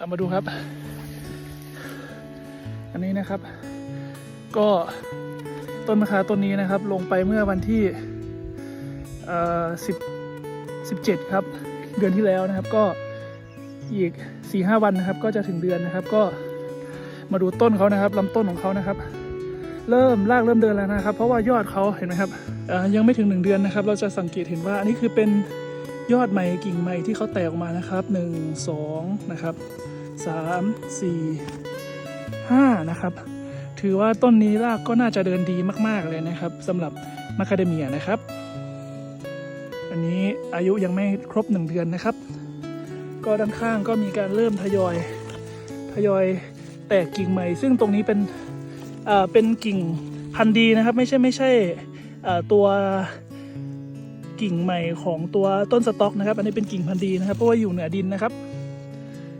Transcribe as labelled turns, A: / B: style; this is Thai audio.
A: เอามาดูครับ อันนี้นะครับ ก็ต้นมะขามต้นนี้นะครับ ลงไปเมื่อวันที่สิบสิบเจ็ดครับ เดือนที่แล้วนะครับ ก็อีกสี่ห้าวันนะครับ ก็จะถึงเดือนนะครับ ก็มาดูต้นเขานะครับลำต้นของเขานะครับ เริ่มรากเริ่มเดินแล้วนะครับ เพราะว่ายอดเขาเห็นไหมครับยังไม่ถึงหนึ่งเดือนนะครับ เราจะสังเกตเห็นว่าอันนี้คือเป็นยอดใหม่กิ่งใหม่ที่เขาแตกออกมานะครับหนึ่งสองนะครับ สามสี่ห้านะครับ ถือว่าต้นนี้รากก็น่าจะเดินดีมาก ๆ เลยนะครับสำหรับมาคาเดเมียนะครับ อันนี้อายุยังไม่ครบหนึ่งเดือนนะครับ ก็ด้านข้างก็มีการเริ่มทยอยทยอยแตกกิ่งใหม่ ซึ่งตรงนี้เป็นเป็นกิ่งพันธุ์ดีนะครับ ไม่ใช่ไม่ใช่ตัวกิ่งใหม่ของตัวต้นสต๊อกนะครับ อันนี้เป็นกิ่งพันธุ์ดีนะครับ เพราะว่าอยู่เหนือดินนะครับ